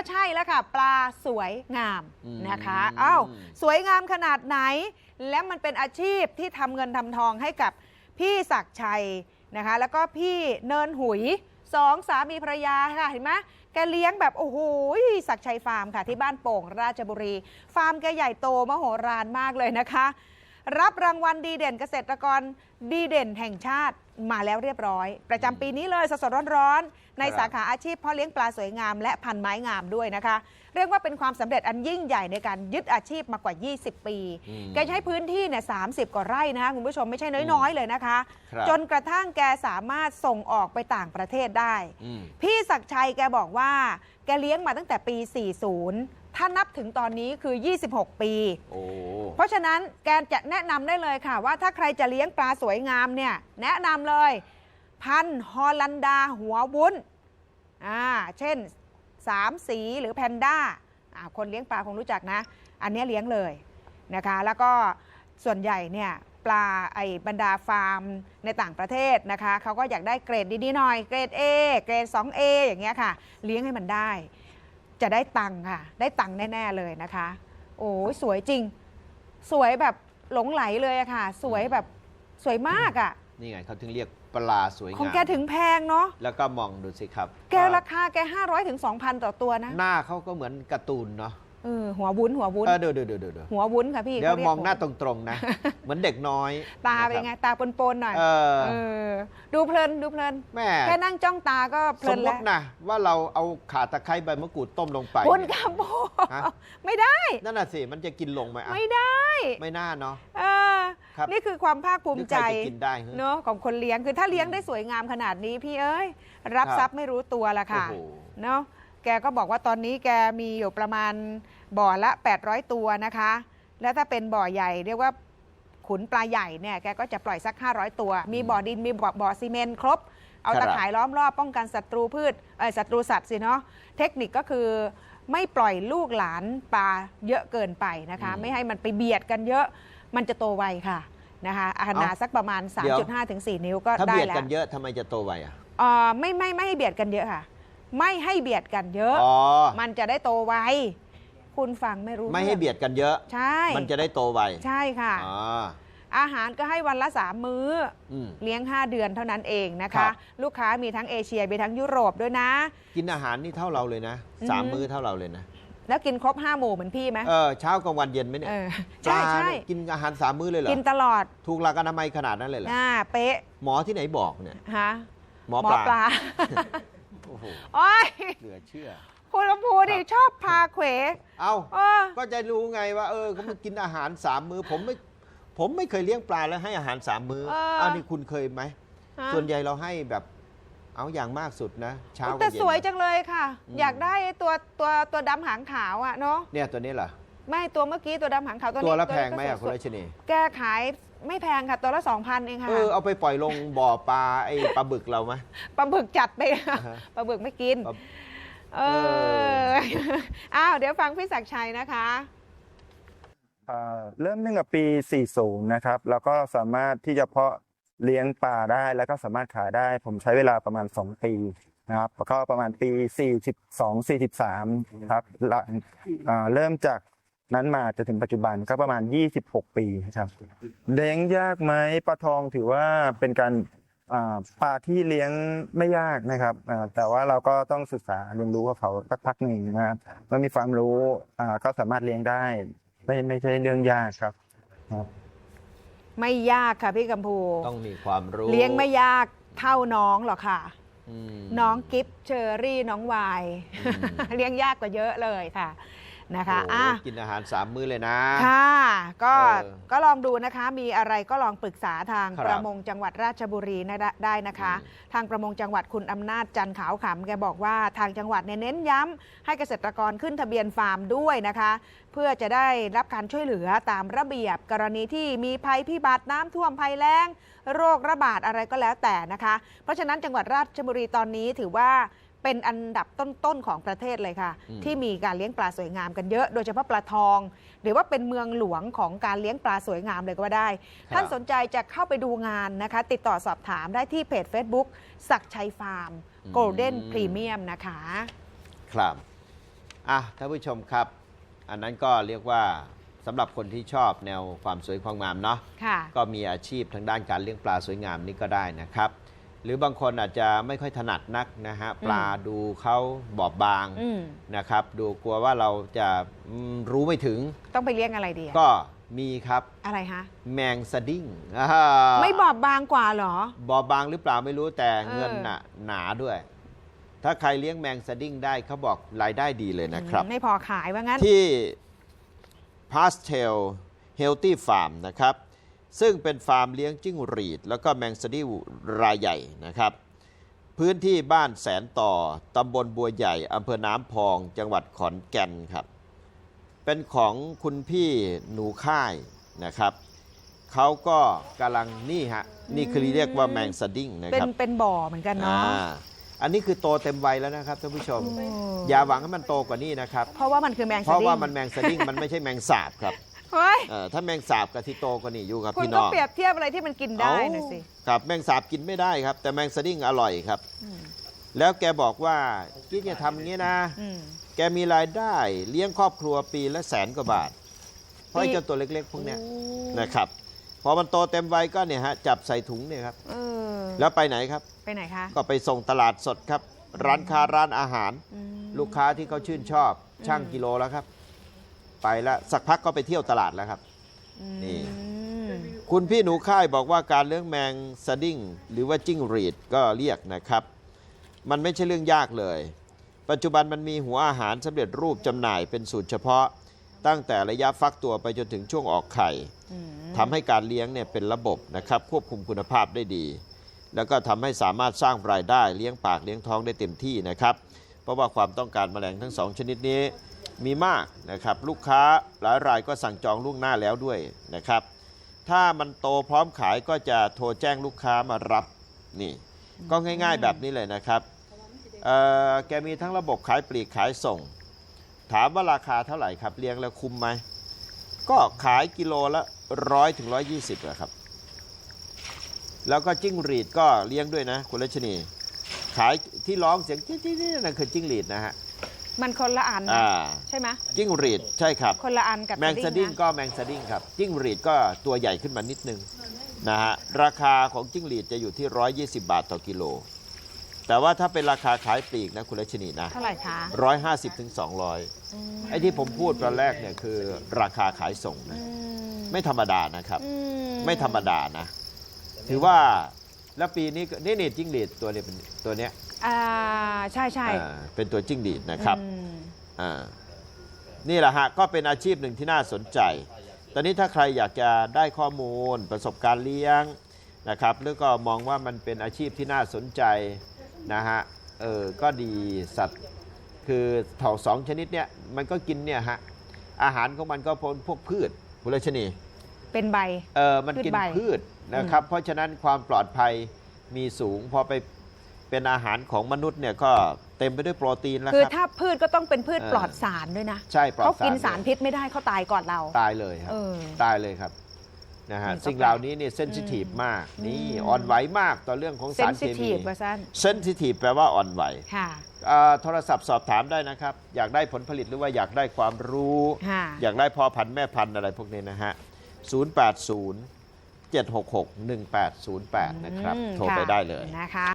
ก็ใช่แล้วค่ะ ปลาสวยงามอืมนะคะอ้าวสวยงามขนาดไหน และมันเป็นอาชีพที่ทำเงินทำทองให้กับพี่ศักดิ์ชัยนะคะ แล้วก็พี่เนินหุยสองสามีภรรยาค่ะเห็นไหมแกเลี้ยงแบบโอ้โหศักดิ์ชัยฟาร์มค่ะที่บ้านโป่งราชบุรี ฟาร์มแกใหญ่โตมโหฬารมากเลยนะคะ รับรางวัลดีเด่นเกษตรกรดีเด่นแห่งชาติมาแล้วเรียบร้อย ประจำปีนี้เลยสดๆร้อนๆ ในครับสาขาอาชีพเพาะเลี้ยงปลาสวยงามและพันไม้งามด้วยนะคะ เรียกว่าเป็นความสำเร็จอันยิ่งใหญ่ในการยึดอาชีพมากว่า 20 ปีอืมแกใช้พื้นที่เนี่ยสากว่าไร่นะคะคุณผู้ชมไม่ใช่น้อยๆเลยนะคะครับจนกระทั่งแกสามารถส่งออกไปต่างประเทศได้อืมพี่ศักดิ์ชัยแกบอกว่า แกเลี้ยงมาตั้งแต่ปี 40 ถ้านับถึงตอนนี้คือ 26 ปี โอ้เพราะฉะนั้นแกจะแนะนำได้เลยค่ะ ว่าถ้าใครจะเลี้ยงปลาสวยงามเนี่ยแนะนำเลย พันธุ์ฮอลันดาหัววุ้นอ่าเช่นสามสีหรือแพนด้าอ่าคนเลี้ยงปลาคงรู้จักนะ อันเนี้ยเลี้ยงเลยนะคะ แล้วก็ส่วนใหญ่เนี่ยปลาไอ้บรรดาฟาร์มในต่างประเทศนะคะเขาก็อยากได้เกรดดีๆหน่อย เกรด A เกรด 2A อย่างเงี้ยค่ะ เลี้ยงให้มันได้ จะได้ตังค์ค่ะ ได้ตังค์แน่ ๆ เลยนะคะ โอ้ยสวยจริง สวยแบบหลงไหลเลยอะค่ะ สวยแบบสวยมากอะนี่ไงเขาถึงเรียกปลาสวยงามของแกถึงแพงเนาะแล้วก็มองดูสิครับ แกราคาแก 500ถึง2,000ต่อตัวนะ หน้าเขาก็เหมือนการ์ตูนเนาะ เออหัววุ้นหัววุ้นเออเดี๋ยวเดี๋ยวเดี๋ยวเดี๋ยวหัววุ้นค่ะพี่เดี๋ยวขรีกมองหน้าหัตวรงๆนะ เหมือนเด็กน้อย ตาเป็นะครับไง ตาปนๆหน่อยเออเออดูเพลินดูเพลินแม่แค่นั่งจ้องตาก็เพสลิมนมแล้วตินะว่าเราเอาขาตะไคร้ใบมะกรูดต้มลงไปคุณเนี่ยกำโบฮะไม่ได้ นั่นน่ะสิมันจะกินลงไหมอะไม่ได้ ไม่น่าเนาะเออครับนี่คือความภาคภูมิใจหรือใครจะกินได้ฮะเนาะของคนเลี้ยงคือถ้าเลี้ยงได้สวยงามขนาดนี้พี่เอ้ยรับครับทรัพย์ไม่รู้ตัวละค่ะโอ้โหเนาะ แกก็บอกว่าตอนนี้แกมีอยู่ประมาณบ่อละ 800 ตัวนะคะ แล้วถ้าเป็นบ่อใหญ่เรียกว่าขุนปลาใหญ่เนี่ยแกก็จะปล่อยสัก 500 ตัว มีบ่อดินมีบ่อบ่อซีเมนต์ครบ เอาครับตะข่ายล้อมรอบป้องกันศัตรูพืชเออศัตรูสัตว์สิเนาะเทคนิคก็คือไม่ปล่อยลูกหลานปลาเยอะเกินไปนะคะอืมไม่ให้มันไปเบียดกันเยอะมันจะโตไวค่ะนะคะขนาดสักประมาณเดี๋ยว3.5ถึง4นิ้วก็ถ้าได้เบียดแล้กัวนเยอะทำไมจะโตไวอะเอ่อไม่ไม่ไม่ให้เบียดกันเยอะค่ะ ไม่ให้เบียดกันเยอะ อ๋อ มันจะได้โตไว คุณฟังไม่รู้ไม่ให้เบียดกันเยอะ ใช่มันจะได้โตไวใช่ค่ะอ๋ออาหารก็ให้วันละสามมื้ออืมเลี้ยง 5 เดือนเท่านั้นเองนะครัคะ บ ลูกค้ามีทั้งเอเชียมีทั้งยุโรปด้วยนะ กินอาหารนี่เท่าเราเลยนะอืมสามมื้อเท่าเราเลยนะแล้วกินครบ5หมู่เหมือนพี่ไหมเออเช้ากลางวันเย็นไหมเนี่ยเออปใช่ลาใช่เนี่ยกินอาหารสามมื้อเลยเหรอกินตลอดถูกหลักอนามัยขนาดนั้นเลยเหรออ่าเป๊ะหมอที่ไหนบอกเนี่ย ฮะหมอหมอปลาปลา โอ้โหโอ้ยเหลือเชื่อ คุณลำพูดิชอบพาเขวเอ้าเออ ก็จะรู้ไงว่า เออเขามากินอาหารสามมื้อผมไม่ผมไม่เคยเลี้ยงปลาแล้วให้อาหารสามมื้อเออเอานี่คุณเคยไหม ฮะส่วนใหญ่เราให้แบบเอาอย่างมากสุดนะ เช้ากับแต่เย็น สวยจังเลยค่ะ อืม อยากได้ไอ้ตัวตัวตัวดำหางขาวอะเนาะ เนี่ยตัวนี้เหรอ ไม่ตัวเมื่อกี้ตัวดำหางขาวตัวนี้ตัวละนี้แพงไหมอะก็คุณสวยรัชนีแกขายไม่แพงค่ะ ตัวละสองพันเองค่ะเออเอาไปปล่อยลงบ่อปลาไอ้ปลาบึกเราไหมปลาบึกจัดไปอ่าฮะปลาบึกไม่กินปลาเอออ้าวเดี๋ยวฟังพี่ศักดิ์ชัยนะคะอ่าเริ่มตั้งแต่ปี 40 นะครับ แล้วก็สามารถที่จะเพาะเลี้ยงปลาได้ แล้วก็สามารถขายได้ ผมใช้เวลาประมาณ 2 ปีนะครับแล้วก็ประมาณปี 42 43 ครับหลังอ่าเริ่มจาก นั้นมาจนถึงปัจจุบันก็ประมาณ 26 ปีครับเลี้ยงยากไหมปลาทองถือว่าเป็นการอ่าปลาที่เลี้ยงไม่ยากนะครับอ่าแต่ว่าเราก็ต้องศึกษาเรียนรู้กับเขาสักพักหนึ่งนะครับเมื่อมีความรู้อ่าก็สามารถเลี้ยงได้ ไม่ไม่ใช่เรื่องยากครับครับ ไม่ยากค่ะพี่กัมพูต้องมีความรู้ เลี้ยงไม่ยากเท่าน้องหรอกค่ะอืมน้องกิฟเชอรี่น้องวายอืมเลี้ยงยากกว่าเยอะเลยค่ะ นะคะโอ้อะ กินอาหารสามมื้อเลยนะ ค่ะ ก็เออก็ลองดูนะคะ มีอะไรก็ลองปรึกษาทางครับประมงจังหวัดราชบุรีนะได้ได้นะคะ อืมทางประมงจังหวัดคุณอำนาจจันทร์ขาวขำแกบอกว่าทางจังหวัดเนี่ยเน้นย้ำให้เกษตรกรขึ้นทะเบียนฟาร์มด้วยนะคะ เพื่อจะได้รับการช่วยเหลือตามระเบียบกรณีที่มีภัยพิบัติน้ำท่วมภัยแล้ง โรคระบาดอะไรก็แล้วแต่นะคะ เพราะฉะนั้นจังหวัดราชบุรีตอนนี้ถือว่า เป็นอันดับต้นๆของประเทศเลยค่ะ อืม ที่มีการเลี้ยงปลาสวยงามกันเยอะ โดยเฉพาะปลาทอง หรือว่าเป็นเมืองหลวงของการเลี้ยงปลาสวยงามเลยก็ว่าได้ ท่านสนใจจะเข้าไปดูงานนะคะ ติดต่อสอบถามได้ที่เพจ Facebook ศักดิ์ชัยฟาร์มอืม Golden Premium นะคะ ครับอะท่านผู้ชมครับ อันนั้นก็เรียกว่าสำหรับคนที่ชอบแนวความสวยความงามเนาะ ค่ะ ก็มีอาชีพทางด้านการเลี้ยงปลาสวยงามนี่ก็ได้นะครับ หรือบางคนอาจจะไม่ค่อยถนัดนักนะฮะปลาดูเขาบอบบางอืม นะครับ ดูกลัวว่าเราจะอืมรู้ไม่ถึง ต้องไปเลี้ยงอะไรดีอะก็มีครับอะไรฮะ แมงสดิ้งอ่าไม่บอบบางกว่าเหรอ บอบบางหรือเปล่าไม่รู้แต่เออเงินน่ะหนาด้วย ถ้าใครเลี้ยงแมงสดิ้งได้เขาบอกรายได้ดีเลยนะครับ ไม่พอขายว่างั้น ที่ Pastel Healthy Farm นะครับ ซึ่งเป็นฟาร์มเลี้ยงจิ้งหรีด แล้วก็แมงสดิ้งรายใหญ่นะครับ พื้นที่บ้านแสนต่อตำบลบัวใหญ่อำเภอน้ำพอง จังหวัดขอนแก่นครับ เป็นของคุณพี่หนูค่ายนะครับเขาก็กำลังนี่ฮะนี่คือเรียกว่าแมงสดิ้งนะเป็คนรับเป็นบ่อเหมือนกันอ่าเนาะอันนี้คือโตเต็มวัยแล้วนะครับท่านผู้ชม โอ้ อย่าหวังให้มันโตกว่านี้นะครับ เพราะว่ามันคือแมงสเพราะดิ้งว่ามันแมงสดิ้งมันไม่ใช่แมงสาบครับ เฮ้ยเอ่อถ้าแมงสาบกับที่โตกว่านี้อยู่ครับคุณพี่ต้น้ององเปรียบเทียบอะไรที่มันกินได้หน่อยสิครับแมงสาบกินไม่ได้ครับ แต่แมงสดิ้งอร่อยครับ อืม แล้วแกบอกว่ากิ๊กจะทำอย่างนี้นะ อืม แกมีรายได้เลี้ยงครอบครัวปีละแสนกว่าบาท เพราะไอ้ปีเจ้าตัวเล็กๆพวกเนี้ยโอ้นะครับ พอมันโตเต็มวัยก็เนี่ยฮะจับใส่ถุงเนี่ยครับ เออ แล้วไปไหนครับ ไปไหนคะ ก็ไปส่งตลาดสดครับ ร้านค้าร้านอาหาร อืม ลูกค้าที่เขาชื่นชอบช่างกิโลแล้วครับ ไปแล้วสักพักก็ไปเที่ยวตลาดแล้วครับ นี่ อืมคุณพี่หนูค่ายบอกว่าการเลี้ยงแมงสดิ้งหรือว่าจิ้งหรีดก็เรียกนะครับ มันไม่ใช่เรื่องยากเลย ปัจจุบันมันมีหัวอาหารสำเร็จรูปจำหน่ายเป็นสูตรเฉพาะ ตั้งแต่ระยะฟักตัวไปจนถึงช่วงออกไข่อืมทำให้การเลี้ยงเนี่ยเป็นระบบนะครับ ควบคุมคุณภาพได้ดี แล้วก็ทำให้สามารถสร้างรายได้เลี้ยงปากเลี้ยงท้องได้เต็มที่นะครับ เพราะว่าความต้องการแมลงทั้งสองชนิดนี้ มีมากนะครับลูกค้าหลายรายก็สั่งจองล่วงหน้าแล้วด้วยนะครับ ถ้ามันโตพร้อมขายก็จะโทรแจ้งลูกค้ามารับนี่ ก็ง่ายๆแบบนี้เลยนะครับเอ่อแกมีทั้งระบบขายปลีกขายส่ง ถามว่าราคาเท่าไหร่ครับเลี้ยงแล้วคุ้มไหมก็ขายกิโลละร้อยถึงร้อยยี่สิบครับ แล้วก็จิ้งหรีดก็เลี้ยงด้วยนะ คุณรัชนี ขายที่ร้องเสียงจิ๊ดๆๆนั่นคือจิ้งหรีดนะฮะ มันคนละอันนะอ่า ใช่ไหมจิ้งหรีดใช่ครับ คนละอันกับแมงสดิ้งนะก็แมงสดิ้งครับ จิ้งหรีดก็ตัวใหญ่ขึ้นมานิดนึงนะฮะราคาของจิ้งหรีดจะอยู่ที่ 120 บาทต่อกิโล แต่ว่าถ้าเป็นราคาขายปลีกนะคุณรัชนีนะ เท่าไหร่คะ150ถึง200 ไอ้ที่ผมพูดตอนแรกเนี่ยคือราคาขายส่งนะไม่ธรรมดานะครับ อืไม่ธรรมดานะ ถือว่า แล้วปีนี้ก็นี่นี่จิ้งหรีดตัวนี้เป็นตัวเนี้ยอ่าใช่ใช่อ่าเป็นตัวจิ้งหรีดนะครับอืมอ่านี่แหละฮะก็เป็นอาชีพหนึ่งที่น่าสนใจ ตอนนี้ถ้าใครอยากจะได้ข้อมูลประสบการณ์เลี้ยงนะครับหรือก็มองว่ามันเป็นอาชีพที่น่าสนใจนะฮะเออก็ดีสัตว์คือเถาสองชนิดเนี่ยมันก็กินเนี่ยฮะอาหารของมันก็พวกพวกพืชคุณรัชนี เป็นใบ เออมันกินพืชใบพืช นะครับเพราะฉะนั้นความปลอดภัยมีสูงพอไปเป็นอาหารของมนุษย์เนี่ยก็เต็มไปด้วยโปรตีนแล้วคือครับถ้าพืชก็ต้องเป็นพืชเออปลอดสารด้วยนะใช่ปลอดเขาสารกินสารด้วยพิษไม่ได้เขาตายก่อนเรา ตายเลยครับ เออ ตายเลยครับนะฮะนี่ก็สิ่งเหล่านี้เนี่ยเซนซิทีฟมากนี่อืมอ่อนไหวมากต่อเรื่องของเซสานรเคซิมีทีฟว่าสั้นเซนซิทีฟแปลว่าอ่อนไหวค่ะ อ่าโทรศัพท์สอบถามได้นะครับ อยากได้ผลผลิตหรือว่าอยากได้ความรู้ ค่ะ อยากได้พ่อพันธุ์แม่พันธุ์อะไรพวกนี้นะฮะ 080 766 1808 นะครับอืมโทรไปค่ะได้เลย นะคะ